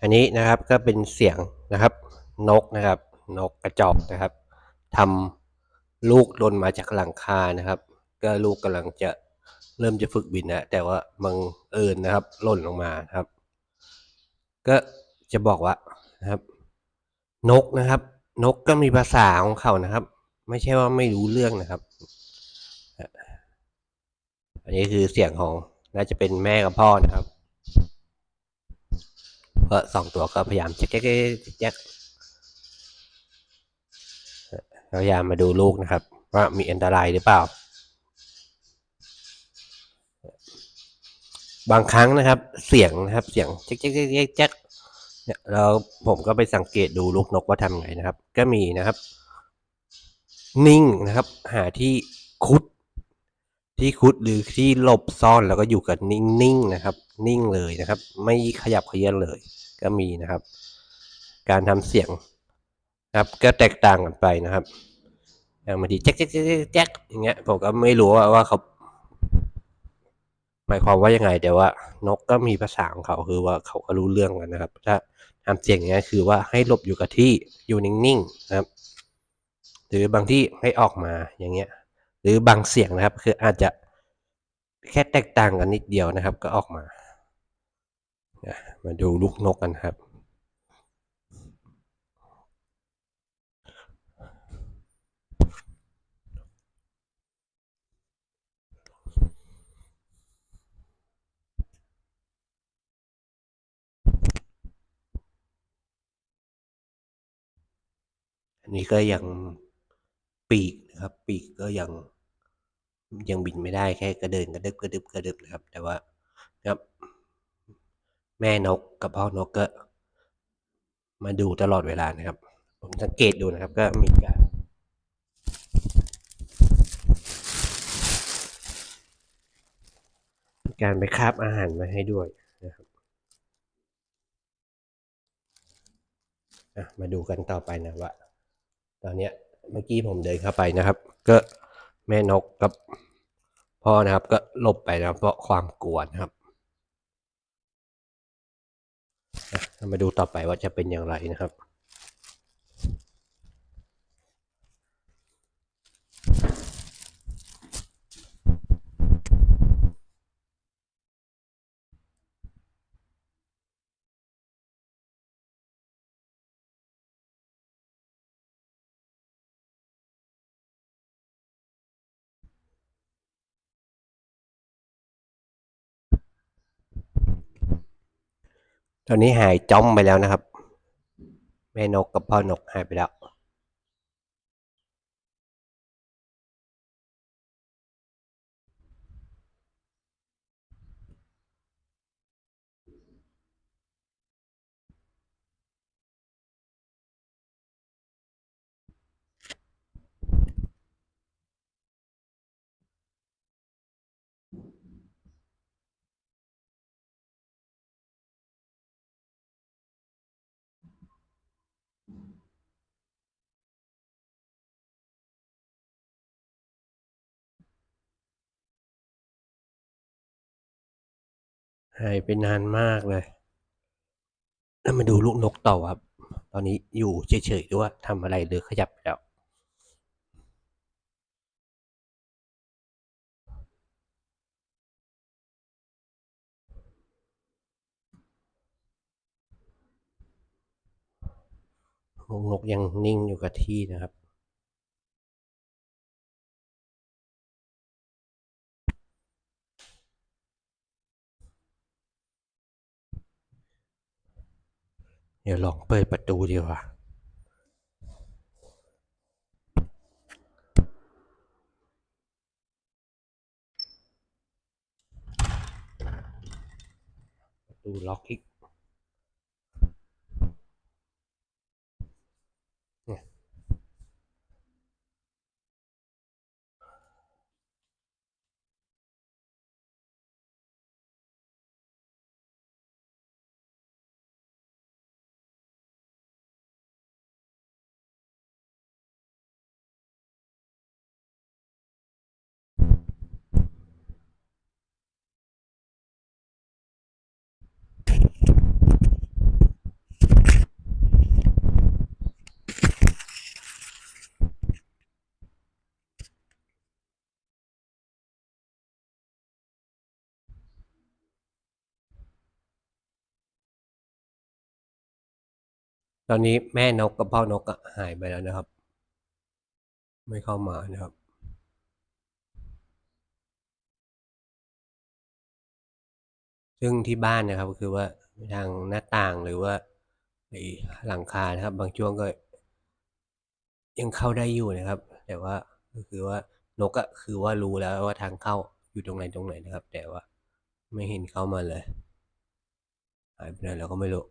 อันนี้นะครับก็เป็นเสียงนะครับ นกนะครับ นกกระจอกนะครับทำลูกล่นมาจากหลังคานะครับ ก็ลูกกำลังจะเริ่มจะฝึกบินนะแต่ว่าบังเอิญนะครับหล่นลงมาครับ ก็จะบอกว่านะครับ นกนะครับ นกก็มีภาษาของเขานะครับ ไม่ใช่ว่าไม่รู้เรื่องนะครับ อันนี้คือเสียงของน่าจะเป็นแม่กับพ่อนะครับ ก็สองตัวก็พยายามแจ๊กแจ๊กแจ๊กพยายามมาดูลูกนะครับ ว่ามีอันตรายหรือเปล่า บางครั้งนะครับ เสียงนะครับเสียงแจ๊กแจ๊กแจ๊กแจ๊กเนี่ยแล้วผมก็ไปสังเกตดูลูกนกว่าทำไงนะครับ ก็มีนะครับ นิ่งนะครับ หาที่คุด ที่คุดหรือที่หลบซ่อนแล้วก็อยู่กับนิ่งๆนะครับ นิ่งเลยนะครับ ไม่ขยับเขยื้อนเลยก็มีนะครับ การทำเสียงครับก็แตกต่างกันไปนะครับอย่างบางทีแจ๊กแจ๊กแจ๊กแจ๊กแจ๊กอย่างเงี้ยผมก็ไม่รู้ว่าว่าเขาหมายความว่ายังไง แต่ว่านกก็มีภาษาของเขาคือว่าเขาก็รู้เรื่องกันนะครับ ถ้าทำเสียงอย่างเงี้ยคือว่าให้หลบอยู่กับที่อยู่นิ่งๆนะครับ หรือบางที่ให้ออกมาอย่างเงี้ย หรือบางเสียงนะครับ คืออาจจะแค่แตกต่างกันนิดเดียวนะครับ ก็ออกมามาดูลูกนกกันครับ อันนี้ก็ยัง ปีกนะครับ ปีกก็ยังยังบินไม่ได้แค่กระเดินกระดึบกระดึบกระดึบนะครับ แต่ว่าครับ แม่นกกับพ่อนกก็มาดูตลอดเวลานะครับ ผมสังเกตดูนะครับ ก็มีการมีการไปคาบอาหารมาให้ด้วยนะครับมาดูกันต่อไปนะว่า ตอนเนี้ย เมื่อกี้ผมเดินเข้าไปนะครับ ก็แม่นกกับพ่อนะครับ ก็หลบไปนะครับเพราะความกลัวนะครับเรามาดูต่อไปว่าจะเป็นอย่างไรนะครับ ตอนนี้หายจ้อมไปแล้วนะครับ แม่นกกับพ่อนกหายไปแล้ว หายไปนานมากเลย แล้วมาดูลูกนกต่อครับ ตอนนี้อยู่เฉยๆหรือว่าทำอะไรหรือขยับแล้ว ลูกนกยังนิ่งอยู่กับที่นะครับ เดี๋ยวลองเปิดประตูดีกว่า ประตูล็อกอีก ตอนนี้แม่นกกับพ่อนกอหายไปแล้วนะครับ ไม่เข้ามานะครับ ซึ่งที่บ้านนะครับก็คือว่าทางหน้าต่างหรือว่าไอหลังคานะครับ บางช่วงก็ ยังเข้าได้อยู่นะครับ แต่ว่าก็คือว่านกอะคือว่ารู้แล้วว่าทางเข้าอยู่ตรงไหนตรงไหนนะครับ แต่ว่าไม่เห็นเข้ามาเลยหายไปไหนแล้วก็ไม่รู้